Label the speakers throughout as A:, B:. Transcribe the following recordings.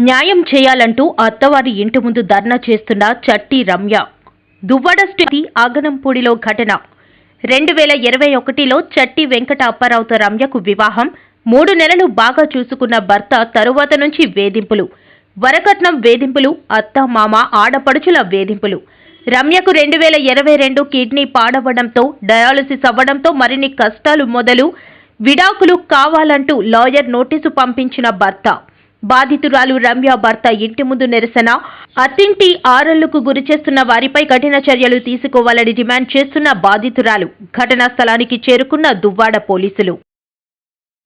A: న్యాయం చేయాలంటూ అత్తవారి ఇంటి ముందు ధర్నా చేస్తున్న చట్టి రమ్య. దువ్వడ స్థితి ఆగనంపూడిలో ఘటన. రెండు వేల ఇరవై ఒకటిలో చట్టి వెంకట అప్పారావుతో రమ్యకు వివాహం. మూడు నెలలు బాగా చూసుకున్న భర్త తరువాత నుంచి వేధింపులు. వరకట్నం వేధింపులు అత్త మామ ఆడపడుచుల వేధింపులు. రమ్యకు రెండు వేల ఇరవై రెండు కిడ్నీ పాడవడంతో డయాలసిస్ అవ్వడంతో మరిన్ని కష్టాలు మొదలు. విడాకులు కావాలంటూ లాయర్ నోటీసు పంపించిన భర్త. బాధితురాలు రమ్య భర్త ఇంటి ముందు నిరసన. అత్తింటి ఆరళ్ళకు గురి చేస్తున్న వారిపై కఠిన చర్యలు తీసుకోవాలని డిమాండ్ చేస్తున్న బాధితురాలు ఘటనా స్థలానికి చేరుకున్న దువ్వాడ పోలీసులు.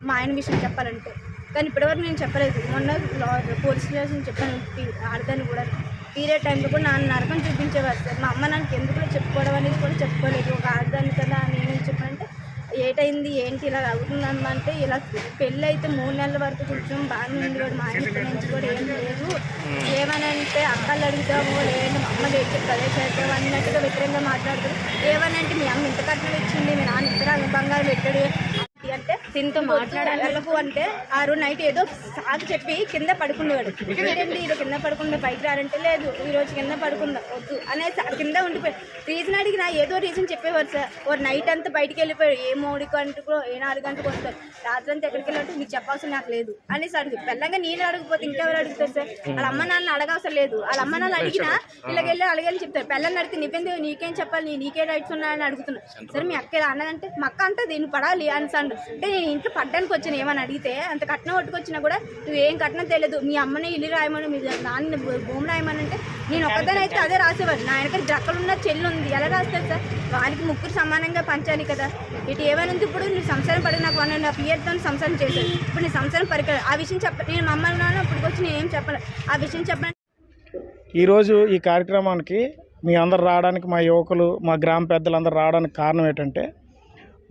B: మా ఆయన విషయం చెప్పాలంటే కానీ ఇప్పటివరకు నేను చెప్పలేదు. మొన్న పోలీస్ స్టేషన్ చెప్పాను ఆడదాన్ని కూడా. పీరియడ్ టైంలో కూడా నాన్న నరకం చూపించేవారు సార్. మా అమ్మ నాకు ఎందుకు చెప్పుకోవడం అనేది కూడా చెప్పుకోలేదు. ఒక ఆడదాన్ని కదా నేను చెప్పానంటే ఏటైంది ఏంటి ఇలా అవుతుందమ్మా ఇలా పెళ్ళి అయితే మూడు నెలల వరకు కొంచెం బాగానే ఉంది కూడా మా ఇంటి నుంచి కూడా ఏం లేదు. ఏమని అంటే అక్కలు అడుగుతాము లేదు మా అమ్మ లేదు అదే చేద్దాం అన్నట్టుగా వ్యతిరేకంగా మాట్లాడుతారు ఏమని అంటే మీ అమ్మ ఇంత కట్నం ఇచ్చింది మీ నాన్న ఇంత బంగారం పెట్టాడు దీంతో మాట్లాడాలకు అంటే ఆ రోజు నైట్ ఏదో సాగు చెప్పి కింద పడుకునేవాడు ఏంటండి ఈరోజు కింద పడుకుంటే పైకి రారంటే లేదు. ఈ రోజు కింద పడుకుందా? వద్దు. అనేసి ఆ కింద ఉండిపోయి రీజన్ అడిగినా ఏదో రీజన్ చెప్పేవారు సార్. ఓ నైట్ అంతా బయటికి వెళ్ళిపోయాడు ఏ మూడు గంటకు ఏ నాలుగు గంటలకు వస్తారు. రాత్రి అంతా ఎక్కడికి వెళ్ళాలంటే మీకు చెప్పాల్సిన నాకు లేదు అనేసి అడుగు పెళ్ళంగా నేను అడగకపోతే ఇంకెవరు అడుగుతారు సార్? వాళ్ళ అమ్మ నాన్న అడగవసరం లేదు. వాళ్ళ అమ్మ నాన్న అడిగినా ఇలాగ వెళ్ళి అడగని చెప్తారు. పెళ్ళని అడిగితే నీకేంది నీకేం చెప్పాలి? నీ- నీకే రైట్స్ ఉన్నాయని అడుగుతున్నా సరే మీ అక్క ఇలా అన్నదంటే మా అక్క అంటే దీన్ని పడాలి అని అండు అంటే నేను ఇంట్లో పడ్డానికి వచ్చిన ఏమని అడిగితే అంత కట్నం పట్టుకొచ్చినా కూడా నువ్వు ఏం కట్నం తెలియదు మీ అమ్మని ఇల్లు రాయమని మీ నాన్న భూమి రాయమని అంటే నేను ఒక్కదాని అయితే అదే రాసేవాడు నా వెనక అక్కడ ఉన్న చెల్లి ఉంది. ఎలా రాస్తారు సార్? వానికి ముగ్గురు సమానంగా పంచాలి కదా. ఇటు ఏమైనా ఉంది ఇప్పుడు? నువ్వు సంసారం పడి నాకు వన్ అండ్ హాఫ్ ఇయర్తో సంసారం చేశాను ఇప్పుడు నీ సంసారం పరికరం ఆ విషయం చెప్ప నేను మా అమ్మ నాన్న ఇప్పుడు వచ్చి నేను ఏం చెప్పాలి. ఆ విషయం చెప్పాను
C: ఈరోజు ఈ కార్యక్రమానికి మీ అందరు రావడానికి మా యువకులు మా గ్రామ పెద్దలందరూ రావడానికి కారణం ఏంటంటే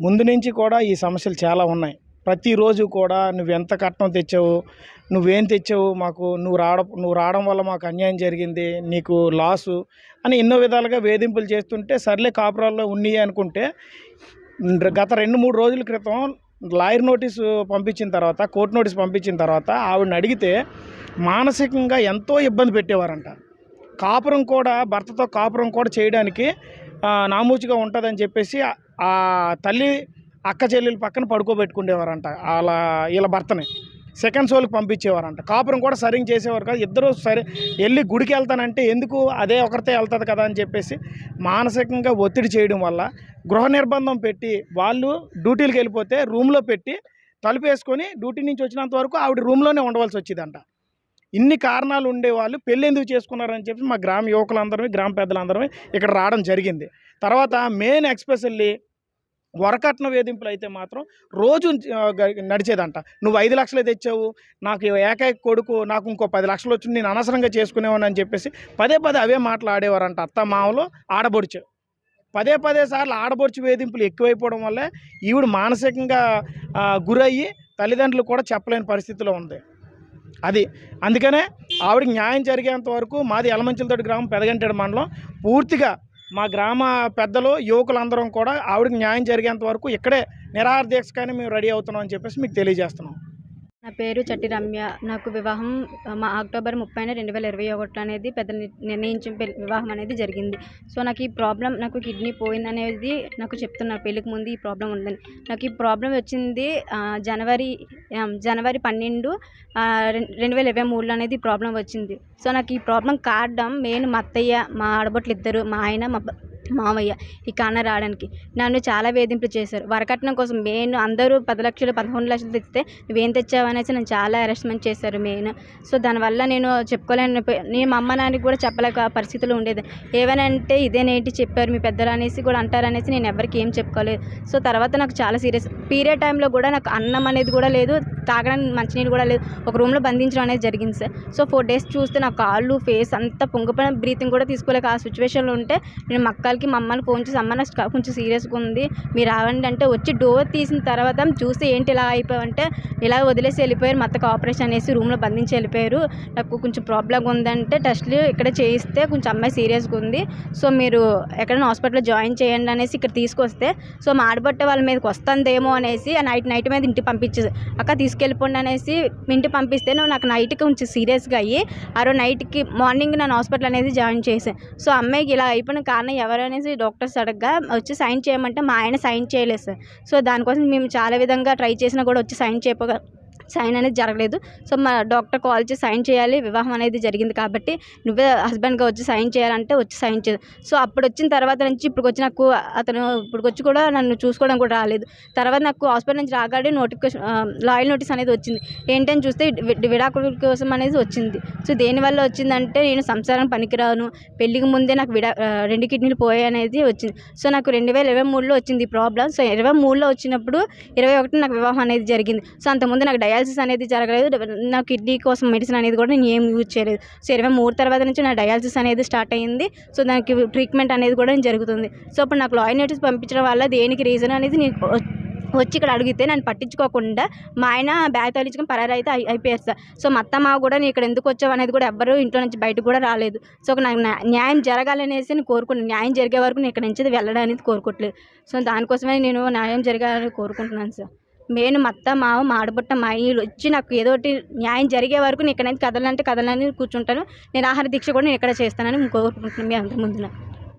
C: ముందు నుంచి కూడా ఈ సమస్యలు చాలా ఉన్నాయి. ప్రతిరోజు కూడా నువ్వు ఎంత కట్నం తెచ్చావు నువ్వేం తెచ్చావు మాకు నువ్వు రావడం నువ్వు రావడం వల్ల మాకు అన్యాయం జరిగింది నీకు లాసు అని ఎన్నో విధాలుగా వేధింపులు చేస్తుంటే సర్లే కాపురాల్లో ఉన్నాయి అనుకుంటే గత రెండు మూడు రోజుల క్రితం లాయర్ నోటీసు పంపించిన తర్వాత కోర్టు నోటీస్ పంపించిన తర్వాత ఆవిడని అడిగితే మానసికంగా ఎంతో ఇబ్బంది పెట్టేవారంట. కాపురం కూడా భర్తతో కాపురం కూడా చేయడానికి నామూచిగా ఉంటుందని చెప్పేసి ఆ- తల్లి అక్క చెల్లెలు పక్కన పడుకోబెట్టుకునేవారంట అలా వీళ్ళ భర్తని. సెకండ్ షోలకు పంపించేవారంట. కాపురం కూడా సరిగ్గా చేసేవారు కాదు. ఇద్దరు సరే వెళ్ళి గుడికి వెళ్తానంటే ఎందుకు అదే ఒకరితే వెళ్తుంది కదా అని చెప్పేసి మానసికంగా ఒత్తిడి చేయడం వల్ల గృహ నిర్బంధం పెట్టి వాళ్ళు డ్యూటీలకు వెళ్ళిపోతే రూమ్లో పెట్టి తలుపు వేసుకొని డ్యూటీ నుంచి వచ్చినంత వరకు ఆవిడ రూమ్లోనే ఉండవలసి వచ్చిందంట. ఇన్ని కారణాలు ఉండేవాళ్ళు పెళ్ళి ఎందుకు చేసుకున్నారని చెప్పి మా గ్రామ యువకులందరమే గ్రామ పెద్దలందరమే ఇక్కడ రావడం జరిగింది. తర్వాత మెయిన్ ఎక్స్పెషల్లీ వరకట్న వేధింపులు అయితే మాత్రం రోజు నడిచేదంట. నువ్వు ఐదు లక్షలే తెచ్చావు నాకు ఏకైక కొడుకు నాకు ఇంకో పది లక్షలు వచ్చి నేను అనవసరంగా చేసుకునేవాని అని చెప్పేసి పదే పదే అవే మాట్లాడేవారంట అత్త మామలు ఆడబొడుచు. పదే పదే సార్లు ఆడబొడుచు వేధింపులు ఎక్కువైపోవడం వల్ల ఈవిడ మానసికంగా గురయ్యి తల్లిదండ్రులు కూడా చెప్పలేని పరిస్థితిలో ఉంది. అది. అందుకనే ఆవిడకి న్యాయం జరిగేంత వరకు మాది ఎలమంచిలతోటి గ్రామం పెదగంటేడు మండలం. పూర్తిగా మా గ్రామ పెద్దలు యువకులందరం కూడా ఆవిడకి న్యాయం జరిగేంత వరకు ఇక్కడే నిరాహార దీక్షగానే మేము రెడీ అవుతున్నాం అని చెప్పేసి మీకు తెలియజేస్తున్నాం.
D: నా పేరు చట్టి రమ్య. నాకు వివాహం మా అక్టోబర్ ముప్పైన రెండు వేల ఇరవై ఒకటి అనేది పెద్ద ని- నిర్ణయించిన వివాహం అనేది జరిగింది. సో నాకు ఈ ప్రాబ్లం నాకు కిడ్నీ పోయింది అనేది నాకు చెప్తున్నారు. పెళ్ళికి ముందు ఈ ప్రాబ్లం ఉందని. నాకు ఈ ప్రాబ్లం వచ్చింది జనవరి జనవరి పన్నెండు రెండు వేల ఇరవై మూడులో అనేది ప్రాబ్లం వచ్చింది. సో నాకు ఈ ప్రాబ్లం కారణం మెయిన్ మా అత్తయ్య మా ఆడబొట్లు ఇద్దరు మా ఆయన మా మామయ్య ఈ కాన రావడానికి. నన్ను చాలా వేధింపులు చేశారు. వరకట్నం కోసం మెయిన్ అందరూ పది లక్షలు పదకొండు లక్షలు తెస్తే నువ్వేం తెచ్చావు అనేసి నన్ను చాలా అరెస్ట్మెంట్ చేశారు మెయిన్ సో దానివల్ల నేను చెప్పుకోలేని నేను మా అమ్మ నాన్నకి కూడా చెప్పలేక పరిస్థితులు ఉండేది. ఏమైనా అంటే ఇదేనేంటి చెప్పారు మీ పెద్దలు అనేసి కూడా అంటారనేసి నేను ఎవరికి ఏం చెప్పుకోలేదు. సో తర్వాత నాకు చాలా సీరియస్ పీరియడ్ టైంలో కూడా నాకు అన్నం అనేది కూడా లేదు. తాగడానికి మంచినీళ్ళు కూడా లేదు. ఒక రూమ్లో బంధించడం అనేది జరిగింది సార్. సో ఫోర్ డేస్ చూస్తే నా కాళ్ళు ఫేస్ అంతా పొంగిపోయిన బ్రీతింగ్ కూడా తీసుకోలేక ఆ సిచ్యువేషన్లో ఉంటే నేను మక్కలకి మమ్మల్ని మా ఫోన్ చేసి అమ్మ నాకు కొంచెం సీరియస్గా ఉంది. మీరు రావండి అంటే వచ్చి డోర్ తీసిన తర్వాత చూసి ఏంటి ఇలా అయిపోయావంటే ఇలా వదిలేసి వెళ్ళిపోయారు. మా అత్తకు ఆపరేషన్ అనేసి రూమ్లో బంధించి వెళ్ళిపోయారు. నాకు కొంచెం ప్రాబ్లం ఉందంటే టెస్ట్లు ఇక్కడ చేయిస్తే కొంచెం అమ్మాయి సీరియస్గా ఉంది. సో మీరు ఎక్కడైనా హాస్పిటల్లో జాయిన్ చేయండి అనేసి ఇక్కడ తీసుకొస్తే సో మా ఆడబట్టే వాళ్ళ మీదకి వస్తుందేమో అనేసి ఆ నైట్ నైట్ మీద ఇంటికి పంపించేది అక్క తీసుకెళ్ళిపోండి అనేసి ఇంటి పంపిస్తే నువ్వు నాకు నైట్కి కొంచెం సీరియస్గా అయ్యి ఆ రోజు నైట్కి మార్నింగ్ నన్ను హాస్పిటల్ అనేది జాయిన్ చేశాను సో అమ్మాయికి ఇలా అయిపోయిన కారణం ఎవరు అనేసి డాక్టర్స్ అడగగా వచ్చి సైన్ చేయమంటే మా ఆయన సైన్ చేయలేదు సార్. సో దానికోసం మేము చాలా విధంగా ట్రై చేసినా కూడా వచ్చి సైన్ చేయకపోగా సైన్ అనేది జరగలేదు. సో మా డాక్టర్ కాల్ చేసి సైన్ చేయాలి వివాహం అనేది జరిగింది కాబట్టి నువ్వే హస్బెండ్గా వచ్చి సైన్ చేయాలంటే వచ్చి సైన్ చేయదు సో అప్పుడు వచ్చిన తర్వాత నుంచి ఇప్పుడు వచ్చి నాకు అతను ఇప్పుడు వచ్చి కూడా నన్ను చూసుకోవడం కూడా రాలేదు. తర్వాత నాకు హాస్పిటల్ నుంచి రాగానే నోటిఫికేషన్ లాయల్ నోటీస్ అనేది వచ్చింది. ఏంటని చూస్తే విడాకుల కోసం అనేది వచ్చింది. సో దేనివల్ల వచ్చిందంటే నేను సంసారం పనికిరాను. పెళ్ళికి ముందే నాకు విడా రెండు కిడ్నీలు పోయాయి అనేది వచ్చింది. సో నాకు రెండు వేల ఇరవై మూడులో వచ్చింది ఈ ప్రాబ్లం సో ఇరవై మూడులో వచ్చినప్పుడు ఇరవై ఒకటి నాకు వివాహం అనేది జరిగింది. సో అంతకుముందు నాకు డయాలసిస్ అనేది జరగలేదు. నా కిడ్నీ కోసం మెడిసిన్ అనేది కూడా నేను ఏం యూజ్ చేయలేదు. సో ఇరవై మూడు తర్వాత నుంచి నా డయాలసిస్ అనేది స్టార్ట్ అయ్యింది సో దానికి ట్రీట్మెంట్ అనేది కూడా జరుగుతుంది. సో ఇప్పుడు నాకు లాయర్ నోటీస్ పంపించడం వల్ల దేనికి రీజన్ అనేది నేను వచ్చి ఇక్కడ అడిగితే నన్ను పట్టించుకోకుండా మా ఆయన బ్యాగ్ తగిలించుకొని పరారు అయితే అయి- అయిపోయారు సార్. సో మా అత్త మావ కూడా నేను ఇక్కడ ఎందుకు వచ్చావు అనేది కూడా ఎవ్వరు ఇంట్లో నుంచి బయటకు కూడా రాలేదు. సో నాకు న్యాయం జరగాలనేసి నేను కోరుకున్నాను. న్యాయం జరిగే వరకు నేను ఇక్కడ నుంచి వెళ్ళడం అనేది కోరుకోవట్లేదు. సో దానికోసమే నేను న్యాయం జరగాలని కోరుకుంటున్నాను సార్. నేను మత్త మావ మాడబుట్ట మా వీళ్ళు వచ్చి నాకు ఏదో ఒకటి న్యాయం జరిగే వరకు నేను ఇక్కడ నుంచి కదలంటే కదలని కూర్చుంటాను. నేను ఆహార దీక్ష కూడా నేను ఇక్కడ చేస్తానని కోరుకుంటున్నాను మీ అందరి ముందున.